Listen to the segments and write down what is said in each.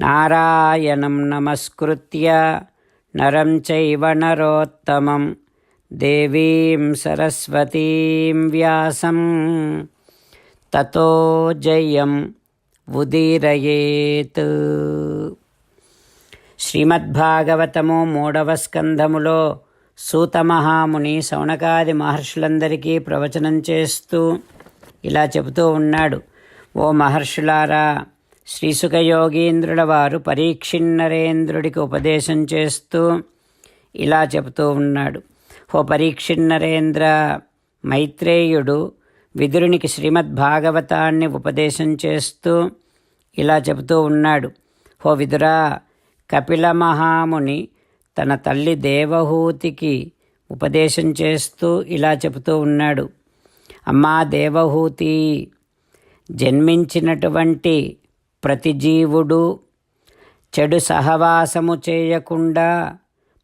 నారాయణం నమస్కృత్య నరం చైవ నరోత్తమం దేవీం సరస్వతీం వ్యాసం తతో జయం ఉదీరయేత్ శ్రీమద్భాగవతము మూడవ స్కంధములో సూతమహాముని సౌనకాది మహర్షులందరికీ ప్రవచనం చేస్తూ ఇలా చెబుతూ ఉన్నాడు. ఓ మహర్షులారా శ్రీసుఖయోగీంద్రుల వారు పరీక్షిన్నరేంద్రుడికి ఉపదేశం చేస్తూ ఇలా చెబుతూ ఉన్నాడు. ఓ పరీక్షిన్నరేంద్ర మైత్రేయుడు విదురునికి శ్రీమద్భాగవతాన్ని ఉపదేశం చేస్తూ ఇలా చెబుతూ ఉన్నాడు. ఓ విదురా కపిల మహాముని తన తల్లి దేవహూతికి ఉపదేశం చేస్తూ ఇలా చెబుతూ ఉన్నాడు. అమ్మా దేవహూతి జన్మించినటువంటి ప్రతి జీవుడు చెడు సహవాసము చేయకుండా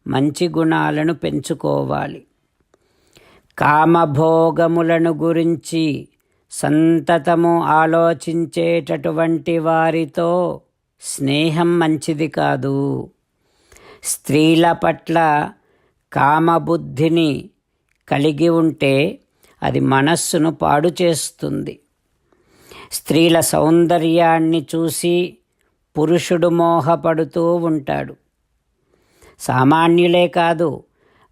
మంచి గుణాలను పెంచుకోవాలి. కామభోగములను గురించి సంతతము ఆలోచించేటటువంటి వారితో స్నేహం మంచిది కాదు. స్త్రీల పట్ల కామబుద్ధిని కలిగి ఉంటే అది మనస్సును పాడు చేస్తుంది. స్త్రీల సౌందర్యాన్ని చూసి పురుషుడు మోహపడుతూ ఉంటాడు. సామాన్యులే కాదు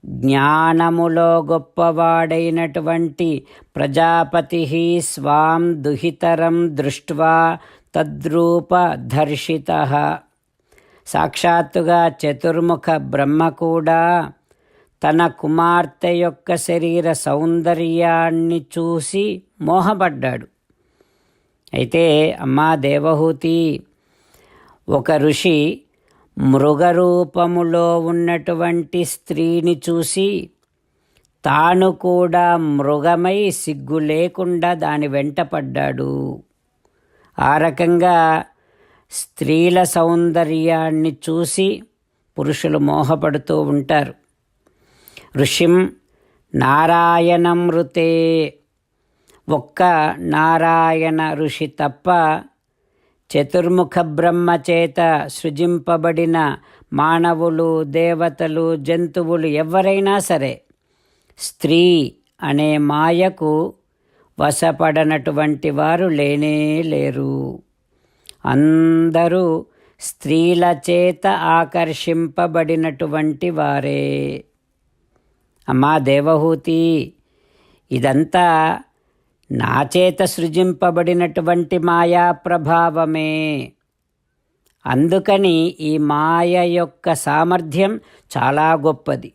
జ్ఞానములో గొప్పవాడైనటువంటి ప్రజాపతి స్వాం దుహితరం దృష్ట్వా తద్రూపదర్శిత సాక్షాత్తుగా చతుర్ముఖ బ్రహ్మ కూడా తన కుమార్తె యొక్క శరీర సౌందర్యాన్ని చూసి మోహపడ్డాడు. అయితే అమ్మా దేవహూతి ఒక ఋషి మృగరూపములో ఉన్నటువంటి స్త్రీని చూసి తాను కూడా మృగమై సిగ్గు లేకుండా దాని వెంట పడ్డాడు. ఆ రకంగా స్త్రీల సౌందర్యాన్ని చూసి పురుషులు మోహపడుతూ ఉంటారు. ఋషిం నారాయణమృతే ఒక్క నారాయణ ఋషి తప్ప చతుర్ముఖ బ్రహ్మ చేత సృజింపబడిన మానవులు దేవతలు జంతువులు ఎవరైనా సరే స్త్రీ అనే మాయకు వశపడనటువంటి వారు లేనే లేరు. అందరూ స్త్రీల చేత ఆకర్షింపబడినటువంటి వారే. అమ్మా దేవహూతి ఇదంతా నా చేత సృజింపబడినటువంటి మాయా ప్రభావమే. అందుకని ఈ మాయ యొక్క సామర్థ్యం చాలా గొప్పది.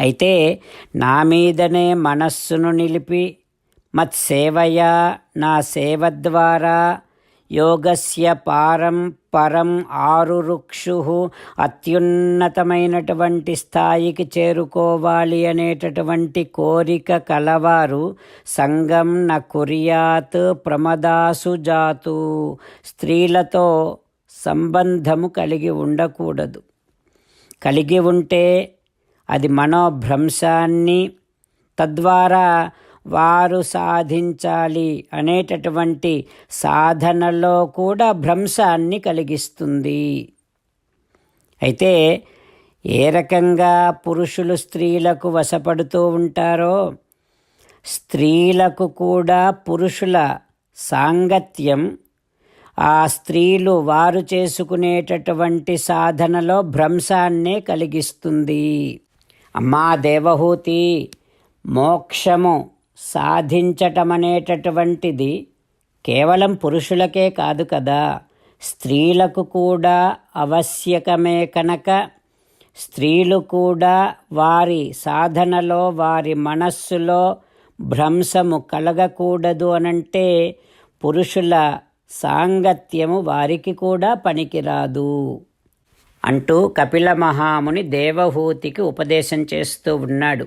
అయితే నా మీదనే మనస్సును నిలిపి మత్సేవయా నా సేవ ద్వారా యోగస్య పారం పరం ఆరురుక్షు అత్యున్నతమైనటువంటి స్థాయికి చేరుకోవాలి అనేటటువంటి కోరిక కలవారు. సంగం న కుర్యాత్ ప్రమదాసు జాతు. స్త్రీలతో సంబంధము కలిగి ఉండకూడదు. కలిగి ఉంటే అది మనోభ్రంశాన్ని తద్వారా వారు సాధించాలి అనేటటువంటి సాధనలో కూడా భ్రంశాన్ని కలిగిస్తుంది. అయితే ఏ రకంగా పురుషులు స్త్రీలకు వశపడుతూ ఉంటారో స్త్రీలకు కూడా పురుషుల సాంగత్యం ఆ స్త్రీలు వారు చేసుకునేటటువంటి సాధనలో భ్రంశాన్నే కలిగిస్తుంది. అమ్మా దేవహూతి మోక్షము సాధించటమనేటటువంటిది కేవలం పురుషులకే కాదు కదా. స్త్రీలకు కూడా ఆవశ్యకమే కనుక స్త్రీలు కూడా వారి సాధనలో వారి మనస్సులో భ్రంశము కలగకూడదు అనంటే పురుషుల సాంగత్యము వారికి కూడా పనికిరాదు. అంటూ కపిల మహాముని దేవహూతికి ఉపదేశం చేస్తూ ఉన్నాడు.